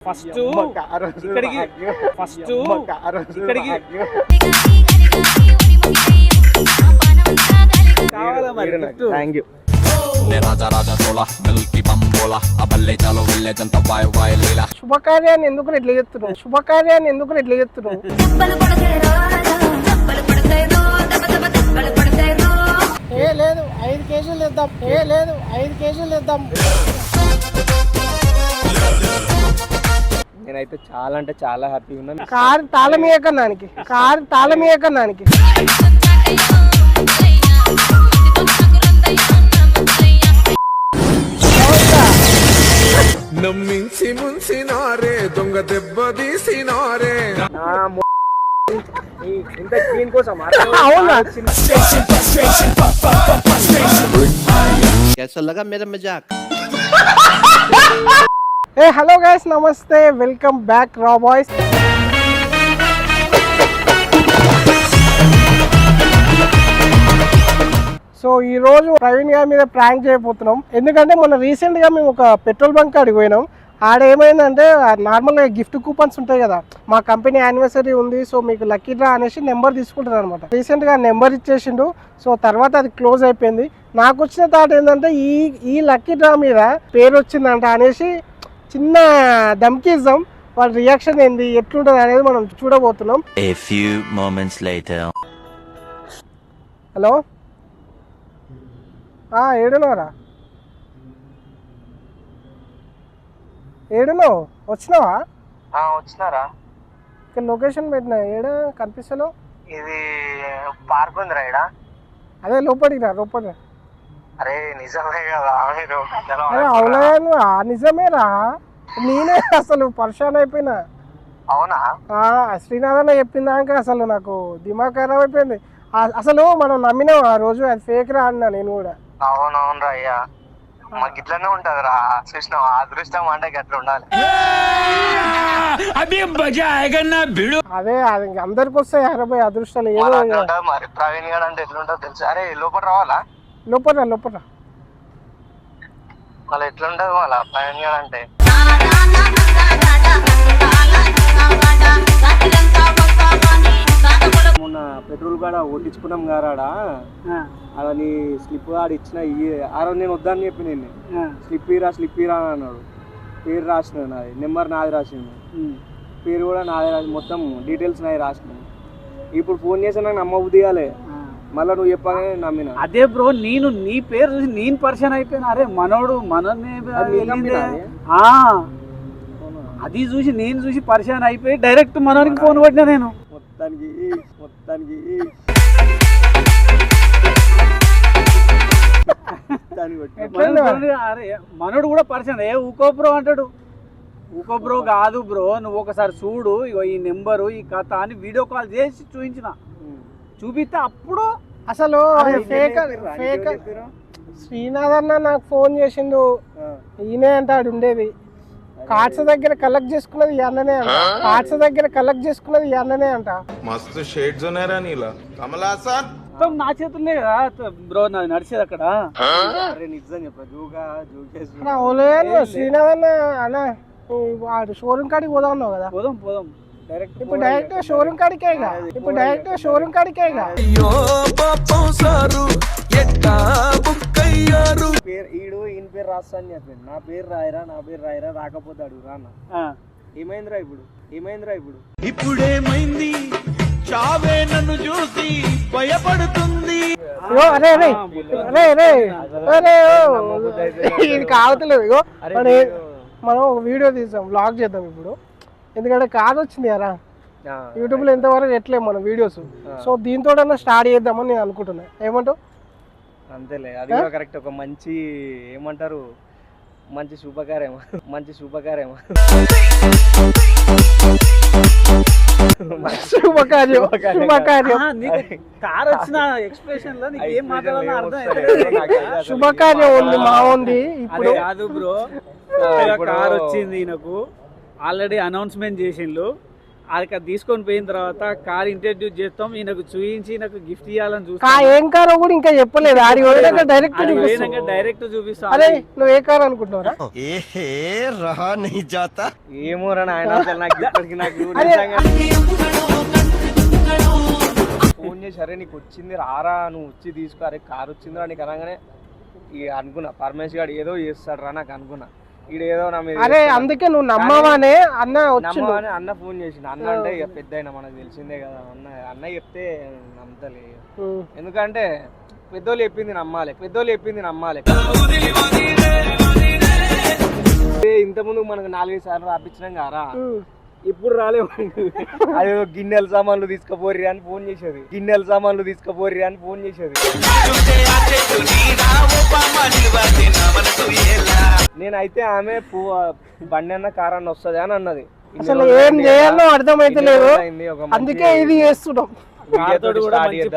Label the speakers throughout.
Speaker 1: First ఇక్కడికి first ఇక్కడికి
Speaker 2: శుభకార్యాన్ని ఎందుకు ఇట్లా చెప్తున్నావు శుభకార్యాన్ని ఎందుకు ఇట్లా చెప్తున్నావు ఏ లేదు ఐదు కేజీలు ఇద్దాం ఏ లేదు ఐదు కేజీలు ఇద్దాం
Speaker 3: నేనైతే చాలా అంటే చాలా హ్యాపీగా ఉన్నాను
Speaker 2: కారు తాళం దానికి కారు తాళం దానికి
Speaker 4: నమ్మించి ముంచినారే దొంగ దెబ్బ తీసినారే
Speaker 3: నా మొ- ఈ- ఇంత దీనికోసం
Speaker 2: అవునా
Speaker 5: कैसा लगा मेरा मजाक
Speaker 2: ఏ హలో గైస్ నమస్తే వెల్కమ్ బ్యాక్ రా బాయ్స్ సో ఈ రోజు ప్రవీణ్ గారి మీద ప్రాంక్ చేయబోతున్నాం. ఎందుకంటే మొన్న రీసెంట్గా మేము ఒక పెట్రోల్ బంక్ అడిగిపోయినాం పోయినాం. ఆడ ఏమైందంటే నార్మల్గా గిఫ్ట్ కూపన్స్ ఉంటాయి కదా. మా కంపెనీ యానివర్సరీ ఉంది సో మీకు లక్కీ డ్రా అనేసి నెంబర్ తీసుకుంటారు అనమాట రీసెంట్గా నెంబర్ ఇచ్చేసిండు సో తర్వాత అది క్లోజ్ అయిపోయింది. నాకు వచ్చిన థాట్ ఏంటంటే ఈ ఈ లక్కీ డ్రా మీద పేరు వచ్చిందంట అనేసి చిన్న ధమ్కిజం వాళ్ళ రియాక్షన్ ఏంది ఎట్లుంటుంది అనేది మనం చూడబోతున్నాం.
Speaker 6: A few moments later.
Speaker 2: Hello? ఆ, ఏడునోరా ఏడునో వచ్చినావా?
Speaker 3: వచ్చినారా?
Speaker 2: ఇక్కడ లొకేషన్ పెట్టినా ఏడ? కనిపిస్తలో
Speaker 3: ఇది పార్క్ ఉందిరా ఈడ.
Speaker 2: అదే లోపలికి రా లోపలికి రా.
Speaker 3: అరే నిజమే కదా మీరు
Speaker 2: అవునా నిజమేరా నేనే అసలు పరిశాన్ అయిపోయినా.
Speaker 3: అవునా?
Speaker 2: ఆ, శ్రీనాథన్న చెప్పిందాక అసలు నాకు దిమాగ్ ఖరాబ్ అయిపోయింది. అసలు మనం నమ్మినాం ఆ రోజు అది ఫేక్ రా అన్నా నేను కూడా.
Speaker 3: అవునవును రా అయ్యా మాకు ఇట్లనే ఉంటది రా చూసినావు అదృష్టం అంటే గట్ల ఉండాలి.
Speaker 2: అదే అది ఇంక అందరికి వస్తాయి అరవై అదృష్టాలు ఏదో
Speaker 3: మరి ప్రవీణ్ గారు అంటే ఎట్లుంటుందో తెలుసు. అరే లోపల రావాలా?
Speaker 2: లోపల లోపల.
Speaker 3: మళ్ళీ ఎట్లుంటది మళ్ళా గారు అంటే. మొన్న పెట్రోల్ కాడ కొట్టించుకున్నాం గారాడ? అలా నీ స్లిప్ కాడ ఇచ్చిన ఈ- ఆ రోజు నేను వద్దని చెప్పి నేను స్లిప్ ఇరా స్లిప్ ఇరా అని అన్నాడు. పేరు రాసిన నాది. నెంబర్ నాది రాసిండు పేరు కూడా నాదే రాసి మొత్తం డీటెయిల్స్ నాది రాసిన ఇప్పుడు ఫోన్ చేసి నాకు నమ్మ దిగాలే మళ్ళీ నువ్వు చెప్పగానే నమ్మిన.
Speaker 1: అదే బ్రో నేను నీ పేరు చూసి నేను పరిచయం అయిపోయినా. అరే మనోడు మనల్ని
Speaker 3: అది
Speaker 1: చూసి నేను చూసి పరిచయం అయిపోయి డైరెక్ట్ మనోడికి ఫోన్ కొట్టినా నేను.
Speaker 3: మొత్తానికి మొత్తానికి
Speaker 1: అరే మనోడు కూడా పరిచయం ఏ ఊకో బ్రో అంటాడు. ఊకో బ్రో కాదు బ్రో నువ్వు ఒకసారి చూడు ఇగో ఈ నెంబరు ఈ కథ అని వీడియో కాల్ చేసి చూపించిన చూపిస్తే అప్పుడు
Speaker 2: అసలు ఫేక్? శ్రీనాథ్ అన్న నాకు ఫోన్ చేసిండు. ఈయనే అంట ఆడు ఉండేది. కార్డ్స్ దగ్గర కలెక్ట్ చేసుకున్నది ఈ అన్ననే అంట. కార్డ్స్ దగ్గర కలెక్ట్ చేసుకున్నది ఈ అన్ననే అంట.
Speaker 4: మస్తు షేడ్స్ ఉన్నారా నీలా. కమలాసన్
Speaker 1: మొత్తం నా చేతుల్లో కదా బ్రో నాది నడిచేది అక్కడ.
Speaker 3: అరే నిజం చెప్ప జోగా జోకేసి.
Speaker 2: అలా ఓలేను శ్రీనాథ్ అన్న అన్న షోరూమ్ కాడికి పోదాం అన్నావు కదా.
Speaker 1: పోదాం పోదాం.
Speaker 3: డైరెక్ట్
Speaker 2: ఇప్పుడు డైరెక్ట్ షోరూమ్ కాడికే. ఇప్పుడు డైరెక్ట్ షోరూమ్ కాడికే ఇక.
Speaker 3: పేరు ఈడు ఈయన పేరు రాస్తా అని చెప్పిండు నా పేరు రాయరా నా పేరు రాయరా రాకపోతే అడుగు రాన్న
Speaker 1: ఆ.
Speaker 3: ఏమైందిరా ఇప్పుడు? ఏమైందిరా ఇప్పుడు?
Speaker 4: ఇప్పుడేమైంది? చావే నన్ను చూసి భయపడుతుంది.
Speaker 2: అరే అరే. అరే అరే. అరే ఓ. ఇది కావట్లేదు ఇగో మనం ఒక వీడియో తీసాం వ్లాగ్ చేద్దాం ఇప్పుడు. ఎందుకంటే కార్ వచ్చింది కదా.
Speaker 3: ఆ,
Speaker 2: యూట్యూబ్లో ఎంతవరకు ఎట్లేము మన వీడియోస్ సో దీంతో స్టార్ట్ చేద్దామని నేను అనుకుంటున్నా. ఏమంటావు?
Speaker 3: అంతేలే అది కూడా కరెక్ట్ ఒక మంచి ఏమంటారు? మంచి శుభకార్యం మంచి శుభకార్యం
Speaker 2: శుభకార్యం
Speaker 3: శుభకార్యం.
Speaker 2: శుభకార్యం.
Speaker 1: ఆ, నీకు కార్ వచ్చిన ఎక్స్ప్రెషన్లో నీకు ఏం మాట్లాడాలో అర్థం
Speaker 3: నాకు.
Speaker 2: శుభకార్యం ఉంది మా ఉంది ఇప్పుడు.
Speaker 1: కాదు బ్రో. కార్ వచ్చింది ఈయనకు. ఆల్రెడీ అనౌన్స్మెంట్ చేసిండ్రు అక్కడ తీసుకొని పోయిన తర్వాత కార్ ఇంట్రడ్యూస్ చేస్తాం. ఈయనకు చూపించి నాకు గిఫ్ట్ ఇవ్వాలని చూస్తాం.
Speaker 2: ఏం కారో కూడా ఇంకా చెప్పలేదు. డైరెక్ట్
Speaker 1: డైరెక్ట్ చూపిస్తా.
Speaker 2: నువ్వు ఏ కార్ అనుకుంటున్నారా
Speaker 6: ఏహే
Speaker 3: ఏమో రా ఫోన్ చేసి అరే నీకు వచ్చింది రారా నువ్వు వచ్చి తీసుకో అరే వచ్చిందిరా నీకు అనగానే అనుకున్నా పరమేష్ గారు ఏదో చేస్తాడు రా నాకు అనుకున్నా.
Speaker 2: అరే. అందుకే నువ్వు నమ్మవానే? అన్న
Speaker 3: నమ్మగానే అన్న ఫోన్ చేసిండు. అన్న అంటే ఇక పెద్ద మనకు తెలిసిందే కదా. అన్న అన్న చెప్తే నమ్మతలే. ఎందుకంటే పెద్దోళ్ళు చెప్పింది నమ్మాలి. పెద్దోళ్ళు చెప్పింది నమ్మాలి. ఇంత ముందు మనకు నాలుగైదు సార్లు రాపించినాం కారా. ఇప్పుడు రాలేము అది గిన్నెల సామాన్లు తీసుకుపోర్రి అని ఫోన్ చేసేది. గిన్నెల సామాన్లు తీసుకుపోర్రి అని ఫోన్ చేసేది. నేనైతే ఆమె పూ బండి అన్న కార్ అన్న వస్తుంది అని అన్నది.
Speaker 2: అసలు ఏం చేయాలో అర్థమైతే లేదు. అందుకే ఇది చేస్తున్నాం.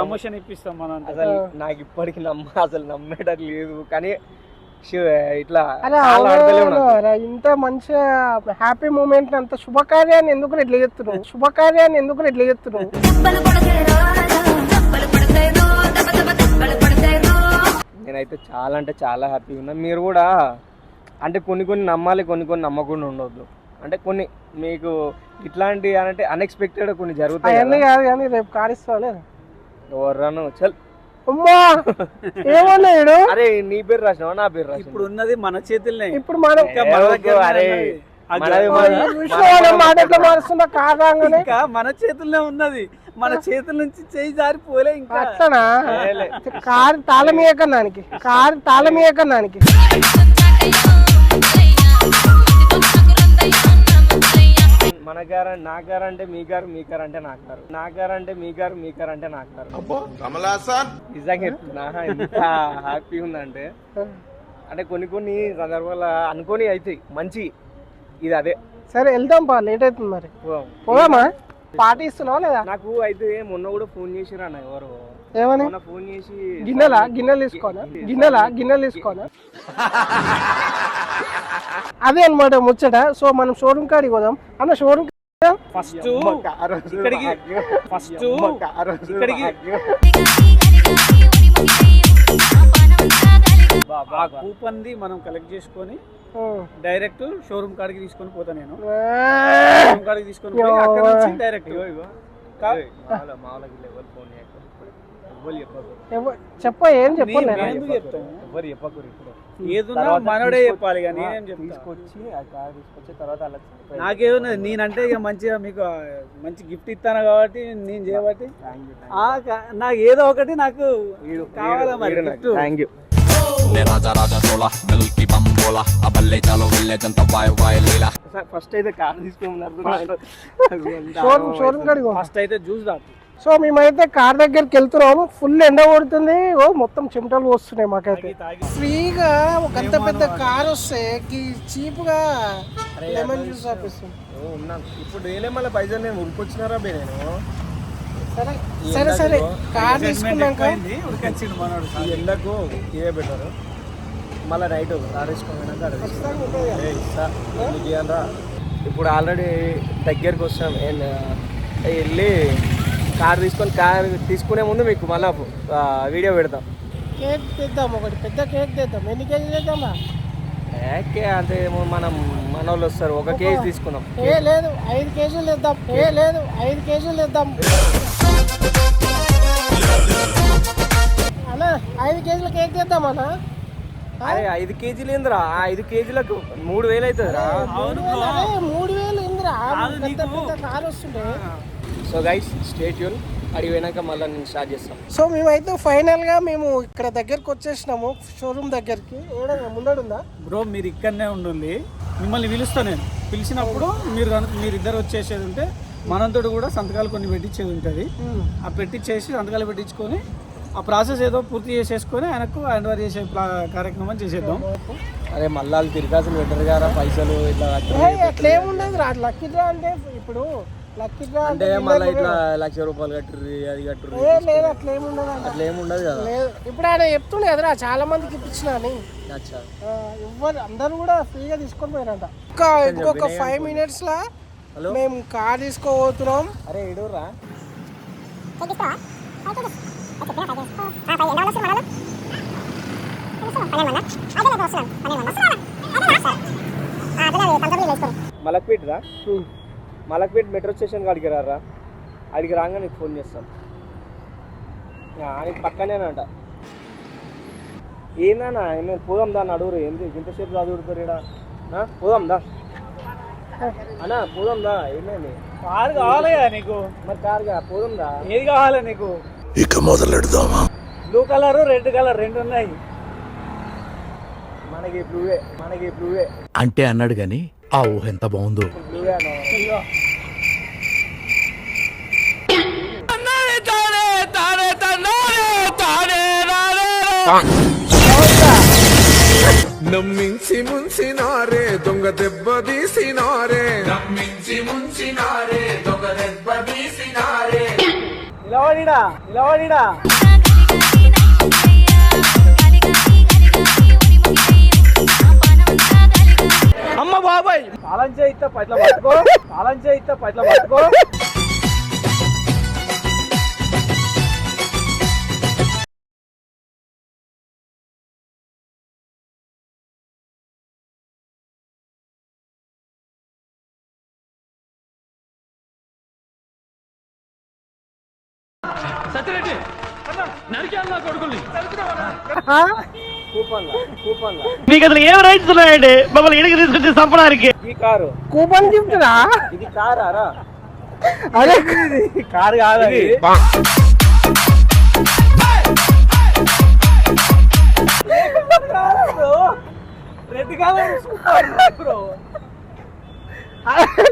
Speaker 1: ప్రమోషన్ ఇప్పిస్తాం మనం
Speaker 3: అసలు నాకు ఇప్పటికి నమ్మ అసలు నమ్మేటట్టు లేదు. కానీ ఇట్లా
Speaker 2: ఇంత మంచి హ్యాపీ మూమెంట్ అంత శుభకార్యాన్ని ఎందుకు ఇట్లా చెప్తున్నావు శుభకార్యాన్ని ఎందుకు ఇట్లా
Speaker 7: రో
Speaker 3: నేనైతే చాలా అంటే చాలా హ్యాపీగా ఉన్నా. మీరు కూడా అంటే కొన్ని కొన్ని నమ్మాలి కొన్ని కొన్ని నమ్మకుండా ఉండొద్దు. అంటే కొన్ని మీకు ఇట్లాంటి అంటే అన్ఎక్స్పెక్టెడ్ కొన్ని జరుగుతాయి
Speaker 2: అవన్నీ
Speaker 3: కదా.
Speaker 2: కానీ రేపు కారిస్తావు లేదు?
Speaker 3: చల్.
Speaker 2: అమ్మా ఏమన్నా ఈడు?
Speaker 3: అరే నీ పేరు రాసినావా నా పేరు?
Speaker 1: ఇప్పుడు ఉన్నది మన చేతుల్నే
Speaker 2: ఇప్పుడు మనం
Speaker 1: మన
Speaker 3: అరే,
Speaker 1: చేతుల్లో ఉన్నది మన చేతుల నుంచి చేయి జారి పోలే ఇంకా
Speaker 2: అట్లనా. కారు కారు తాళం దానికి
Speaker 3: మన గారు నా గారు అంటే మీ గారు మీ గారు అంటే నా గారు నా గారు అంటే మీ గారు మీ గారు అంటే నా గారు
Speaker 4: కమలాసన్
Speaker 3: నిజంగా చెప్తున్నా ఎంత హ్యాపీ ఉందంటే అంటే కొన్ని కొన్ని సందర్భాల అనుకొని అవుతాయి మంచి ఇది అదే.
Speaker 2: సరే వెళ్దాం పా లేట్ అవుతుంది మరి.
Speaker 3: పోదాం.
Speaker 2: పోదామా? పార్టీ ఇస్తున్నావా లేదా?
Speaker 3: నాకు అయితే మొన్న కూడా ఫోన్ చేసిరా అన్న ఎవరు.
Speaker 2: ఏమని?
Speaker 3: మొన్న ఫోన్ చేసి
Speaker 2: గిన్నెలా? గిన్నెలు తీసుకోనా? గిన్నెలా? గిన్నెలు తీసుకోనా? అదే అన్నమాట ముచ్చట. సో మనం షోరూమ్ కాడికి పోదాం. అన్న షోరూమ్
Speaker 1: ఫస్ట్ ఇక్కడికి. ఫస్ట్ ఇక్కడికి ఆ. కూపన్ ది మనం కలెక్ట్ చేసుకొని డైరెక్ట్ షోరూమ్ కాడికి తీసుకొని పోతా నేను. షోరూమ్ కాడికి తీసుకొని డైరెక్ట్
Speaker 3: ఫోన్ చెప్పకు ఎవరు చెప్పకూరు ఇప్పుడు.
Speaker 1: ఏదున్నా మనోడే చెప్పాలి ఇక
Speaker 3: తీసుకొచ్చి ఆ
Speaker 1: నేనంటే ఇక మంచిగా మీకు మంచి గిఫ్ట్ ఇస్తాను కాబట్టి నేను చేయబట్టి నాకు ఏదో ఒకటి నాకు కావాలా మరి
Speaker 3: థ్యాంక్ యూ ఫస్ట్ అయితే కార్ తీసుకున్నారు
Speaker 1: ఫస్ట్ అయితే జ్యూస్ దాటు
Speaker 2: సో మేమైతే కార్ దగ్గరికి వెళ్తున్నాము. ఫుల్ ఎండ కొడుతుంది. ఓ మొత్తం చెమటలు వస్తున్నాయి మాకైతే. ఫ్రీగా ఒక అంత పెద్ద కార్ వస్తే చీప్గా లెమన్ జ్యూస్ ఆపిస్తుంది.
Speaker 3: ఉన్నాను ఇప్పుడు నేనే మళ్ళీ పైసలు నేను ఉరికొచ్చినారా నేను?
Speaker 2: సరే సరే సరే. కార్ తీసుకున్నాక
Speaker 3: ఎండకు ఇదే బెటర్. మళ్ళీ నీకు ఇయ్యనురా. ఇప్పుడు ఆల్రెడీ దగ్గరికి వస్తాం. వెళ్ళి కార్ తీసుకొని కార్ తీసుకునే ముందు మీకు మళ్ళీ వీడియో పెడతాం.
Speaker 2: కేక్ తెద్దాం ఒకటి పెద్ద కేక్ తెద్దాం. ఎన్ని కేజీలు తెద్దామా?
Speaker 3: ఏకే అంటే మనం మన వాళ్ళు వస్తారు. ఒక కేజీ తీసుకున్నాం
Speaker 2: ఏ లేదు ఐదు కేజీలు తెద్దాం. ఏ లేదు ఐదు కేజీలు తెద్దాం. అన్నా ఐదు కేజీల కేక్ తెద్దాం అన్నా
Speaker 3: అరే ఐదు కేజీలు ఏందిరా? ఆ ఐదు కేజీలకు మూడు వేలు అవుతుందిరా.
Speaker 2: మూడు వేలు అరే, మూడు వేలు ఇందిరా
Speaker 1: కాదు
Speaker 2: పెద్ద
Speaker 1: నీకు.
Speaker 2: పెద్ద కార్ వస్తుండే.
Speaker 3: సో గైస్ స్టేట్ యూన్ అడిగి పోయినాక మళ్ళీ నేను స్టార్ట్ చేస్తాం.
Speaker 2: సో మేమైతే ఫైనల్గా మేము ఇక్కడ దగ్గరకు వచ్చేసినాము షోరూమ్ దగ్గరికి. ముందడుందా?
Speaker 1: బ్రో మీరు ఇక్కడనే ఉండండి. మిమ్మల్ని పిలుస్తా నేను. పిలిచినప్పుడు మీరు మీరు ఇద్దరు వచ్చేసేది ఉంటే మనంతో కూడా సంతకాలు కొన్ని పెట్టించేది ఉంటుంది. ఆ పెట్టించేసి సంతకాలు పెట్టించుకొని ఆ ప్రాసెస్ ఏదో పూర్తి చేసేసుకొని ఆయనకు హ్యాండ్ ఓవర్ చేసే ప్లా- కార్యక్రమం చేసేద్దాం.
Speaker 3: అరే మళ్ళీ వాళ్ళు తిరిగాసులు పెట్టరు కదా పైసలు ఇట్లా
Speaker 2: అట్లా ఏముండదు రా లక్కీ డ్రా అంటే ఇప్పుడు
Speaker 3: అంటే మళ్ళీ ఇట్లా లక్ష రూపాయలు కట్టుర్రి అది కట్టుర్రి
Speaker 2: ఏ లేదు అట్లా ఏముండదు అంట.
Speaker 3: అట్లా ఏముండదు కదా?
Speaker 2: లేదు. ఇప్పుడు ఆయన చెప్తుండే కదరా చాలా మందికి ఇప్పించిన అని. అందరూ కూడా ఫ్రీగా తీసుకొని పోయారంట. ఇంకా ఇంకొక ఫైవ్ మినిట్స్ లా
Speaker 3: హలో?
Speaker 2: మేము కార్ తీసుకోబోతున్నాం.
Speaker 3: అరే ఎడురా మలక్పేట్ రా మలక్పేట్ మెట్రో స్టేషన్ కాడికి రారా? అడిగి రాగా నీకు ఫోన్ చేస్తాను ఆయనకి పక్కనేనంట ఏందన్నా ఏమైనా పోదాం దా అడుగురు ఏంది ఇంతసేపు చదువుతారు ఇక్కడ పోదాం దా. అన్నా పోదాం దా ఏమైంది
Speaker 1: కారు కావాలి కదా నీకు.
Speaker 3: మరి కార్గా పోదాం దా.
Speaker 1: ఏది కావాలి నీకు?
Speaker 4: ఇక మొదలెడదామా?
Speaker 1: బ్లూ కలర్ రెడ్ కలర్ రెండు ఉన్నాయి.
Speaker 3: మనకి బ్లూవే మనకి బ్లూవే
Speaker 5: అంటే అన్నాడు గాని ఆ ఊహ ఎంత బాగుందో.
Speaker 4: నమ్మించి ముంచినారే దొంగ దెబ్బ తీసినారే. నమ్మించి ముంచినారే దొంగ దెబ్బ తీసినారే.
Speaker 1: నిలబడిడా నిలబడిడా బాబాయ్. పట్ల పట్టుకో. పట్ల పట్టుకో.
Speaker 3: కూపన్లా కూపన్లా
Speaker 2: మీకు అసలు ఏం రైట్స్ ఉన్నాయండి? మమ్మల్ని ఇడికి తీసుకొచ్చి చంపడానికి.
Speaker 3: ఈ కారు.
Speaker 2: కూపన్ రా.
Speaker 3: ఇది
Speaker 2: అదే
Speaker 1: కారు కాదు అది. Bro red colour super bro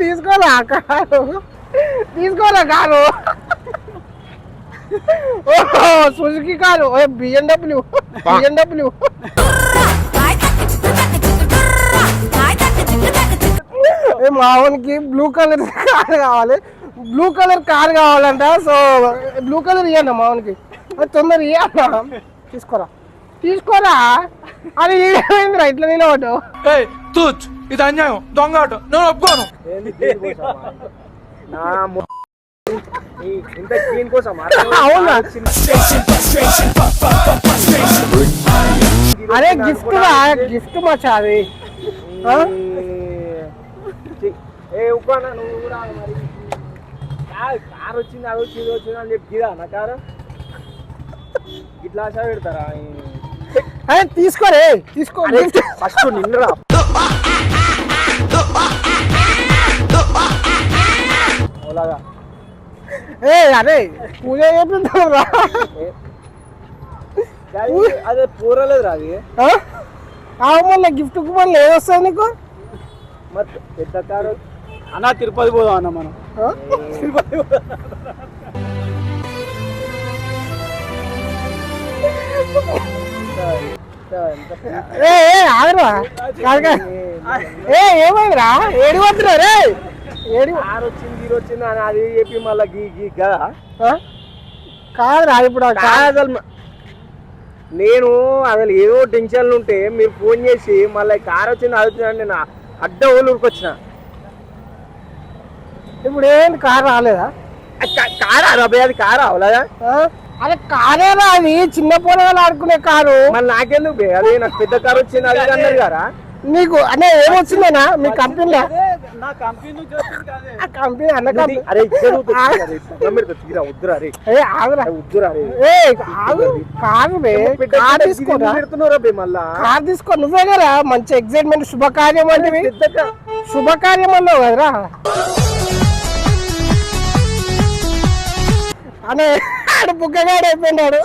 Speaker 2: తీసుకోరా కారు? తీసుకోరా car? Suzuki car. BMW BMW మావనికి blue colour car కావాలి. బ్లూ కలర్ కార్ కావాలంట. సో బ్లూ కలర్ ఇవ్వండి మావనికి తొందర ఇవ్వన్నా తీసుకోరా. తీసుకోరా? అది ఏమైందిరా ఇట్లా నిలబడ్డు
Speaker 4: తూచ్. ఇది అన్యాయం. దొంగ ఒప్పుకోను?
Speaker 3: నా ఈ- ఇంత క్లీన్ కోసం
Speaker 2: అవునా? అరే గిఫ్ట్ రా గిఫ్ట్ మచ్చా అది?
Speaker 3: ఏ ఉప్పానా నువ్వు కూడా మరి. కార్ వచ్చింది అది వచ్చింది వచ్చింది అని చెప్పి గిరా నా కారు? ఇట్లా ఆశ పెడతారా?
Speaker 2: అరే తీసుకోరే తీసుకో
Speaker 3: ఫస్ట్ నిన్నరా. ఓలాగా.
Speaker 2: ఏ అరే పూజ చేపిద్దాం రా
Speaker 3: అది పూరలేదురా అది.
Speaker 2: మళ్ళీ గిఫ్ట్ కుపన్ ఏదొస్తుంది నీకు?
Speaker 3: మరి పెద్ద కారు.
Speaker 1: అన్న తిరుపతి పోదాం అన్న మనం?
Speaker 3: ఎంత
Speaker 2: ఏ. ఏ ఆగరా. ఏ ఏమైందిరా? ఏడి వద్దురా రే ఏడి?
Speaker 3: కారు వచ్చింది ఇది వచ్చింది అని అది చెప్పి మళ్ళీ గీ గీ కదా
Speaker 2: ఆ? కాదురా ఇప్పుడు కార్
Speaker 3: కాదు అసలు నేను అసలు ఏదో టెన్షన్లు ఉంటే మీరు ఫోన్ చేసి మళ్ళీ కార్ వచ్చింది అది నేను అడ్డ ఊళ్ళూరికి వచ్చిన
Speaker 2: ఇప్పుడు ఏంటి కార్ రాలేదా?
Speaker 3: కారా రబే అది కారా అవలేదా
Speaker 2: ఆ? అరే కారేరా అది చిన్న పొలగాలు ఆడుకునే కారు.
Speaker 3: మళ్ళీ నాకెందుకు అది నాకు పెద్ద కార్ వచ్చింది అది ఇది అన్నది కదా.
Speaker 2: నీకు అంటే ఏమొచ్చిందేనా మీ కంపెనీలో
Speaker 1: అదే నా కంపెనీ
Speaker 2: అన్న కంపెనీ కారు బే కార్ తీసుకోరా?
Speaker 3: పెడుతున్నారా బే మళ్ళా?
Speaker 2: కార్ తీసుకో నువ్వే కదా మంచి ఎగ్జైట్మెంట్ శుభకార్యం అంటే శుభకార్యం అన్నావు కదరా? అనే ఆడు బుగ్గగాడు అయిపోయినాడు.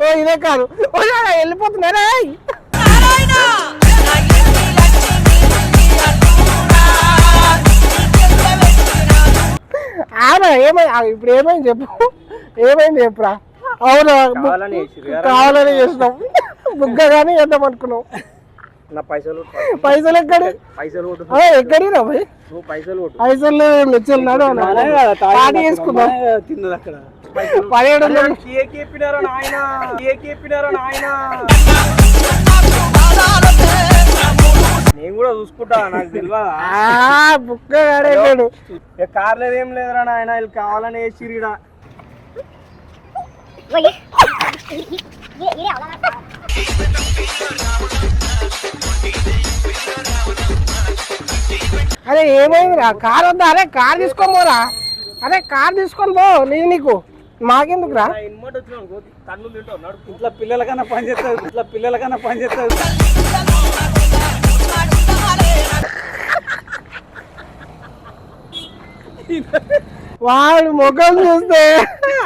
Speaker 2: ఓ ఇదే కాదు. వెళ్ళిపోతున్నారా ఆనా ఏమైంది ఆ, ఇప్పుడు ఏమైంది చెప్పు. ఏమైంది చెప్పురా? అవునా?
Speaker 3: కావాలని
Speaker 2: చేసినాం. బుగ్గగానే చేద్దాం అనుకున్నాం.
Speaker 3: నా పైసలు
Speaker 2: పైసలు ఎక్కడి?
Speaker 3: పైసలు
Speaker 2: ఎక్కడి రా భయ్
Speaker 3: పైసలు
Speaker 2: పైసలు
Speaker 1: మనమే కదా తిన్నది అక్కడ.
Speaker 2: పదిహేడు వందలు.
Speaker 3: కేక్ చెప్పినారా నాయన? కేక్ చెప్పినారా నాయన? నేను కూడా చూసుకుంటా నాకు తెలియదా
Speaker 2: ఆ బుక్క
Speaker 3: ఏ కార్ లేదు ఏం లేదురా నాయన వీళ్ళు కావాలని వేసిరిడా
Speaker 2: అరే ఏమైందిరా? కార్ వద్దా అరే కార్ తీసుకొని పోరా. అరే కార్ తీసుకొని పో నేను నీకు. మాకెందుకురా?
Speaker 3: తింటావు నడుపు.
Speaker 1: ఇట్లా పిల్లలకన్నా పని చేస్తుంది ఇట్లా పిల్లలకన్నా పని చేస్తుంది
Speaker 2: వాడు ముఖం చూస్తే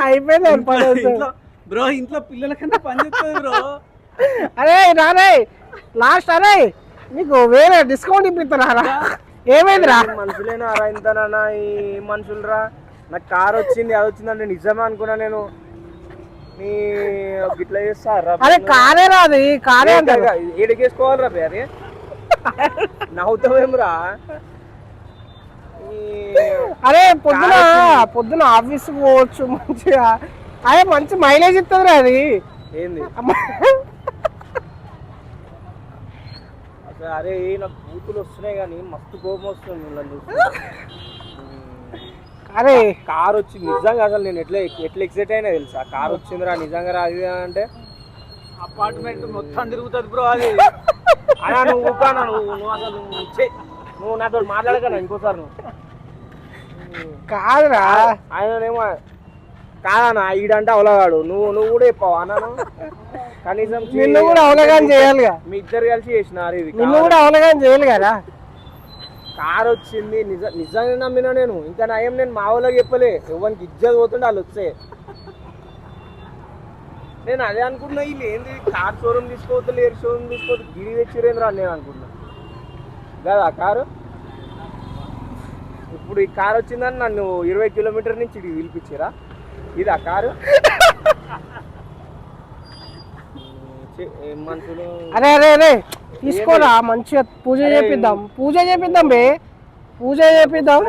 Speaker 2: అయిపోయింది పని.
Speaker 1: ఇంట్లో బ్రో ఇంట్లో పిల్లలకన్నా పని చేస్తుంది బ్రో.
Speaker 2: అరే రారే లాస్ట్ అరే. నీకు వేరే డిస్కౌంట్ ఇప్పిస్తారా ఏమైందిరా?
Speaker 3: మనుషులేనా రా ఇంతనా ఈ మనుషులరా? నాకు కార్ వచ్చింది అది వచ్చిందంటే నిజమే అనుకున్నా నేను. నీ గిట్లా చేస్తారా?
Speaker 2: అరే కారే రాదు కారే అంటారు.
Speaker 3: ఏడికేసుకోవాలిరా బే అరే. నవ్వుతావేమ్రా
Speaker 2: అరే పొద్దున పొద్దున ఆఫీస్ పోవచ్చు మంచిగా. అదే మంచి మైలేజ్ ఇస్తుంది అది.
Speaker 3: ఏంది? అరే నాకు బూతులు వస్తున్నాయి కానీ మస్తు కోపం వస్తుంది చూస్తుంటే.
Speaker 2: అరే.
Speaker 3: కార్ వచ్చింది నిజంగా అసలు నేను ఎట్లా ఎట్లా ఎక్సైట్ అయినా తెలుసా? కార్ వచ్చిందిరా నిజంగా రా అది అంటే
Speaker 1: అపార్ట్మెంట్ మొత్తం తిరుగుతుంది బ్రో అది.
Speaker 3: అలా నువ్వు నువ్వు అసలు నువ్వు నాతో మాట్లాడకనా ఇంకోసారి నువ్వు?
Speaker 2: కాదురా.
Speaker 3: ఆయననేమో కాదన్నా ఈడంటే అవలగాడు. నువ్వు నువ్వు కూడా చెప్పావు అన్నాను కనీసం
Speaker 2: నిన్ను కూడా అవలగాని చేయాలిగా.
Speaker 3: మీ ఇద్దరు కలిసి చేసినారు ఇది
Speaker 2: నిన్ను కూడా అవలగాని చేయాలి కదా.
Speaker 3: కార్ వచ్చింది. నిజ నిజంగా నమ్మినా నేను. ఇంకా నయం నేను మా వాళ్ళకి చెప్పలే. ఎవరికి ఇజ్జత్ పోతుండే వాళ్ళు వచ్చే. నేను అదే అనుకున్నా వీళ్ళు ఏంది? కార్ షోరూమ్ తీసుకోవద్దు లేరు షోరూమ్ తీసుకోవద్దు. గిరి తెచ్చిరేంద్రా నేను అనుకున్నా కదా కారు? ఇప్పుడు ఈ కార్ వచ్చిందని నన్ను ఇరవై కిలోమీటర్ నుంచి ఇటు పిలిపించారా? ఇది ఆ కారు? మనుషులు?
Speaker 2: అరే అరే అరే తీసుకోరా మంచిగా పూజ చేపిద్దాం. పూజ చేపిద్దాం బే. పూజ చేపిద్దాం.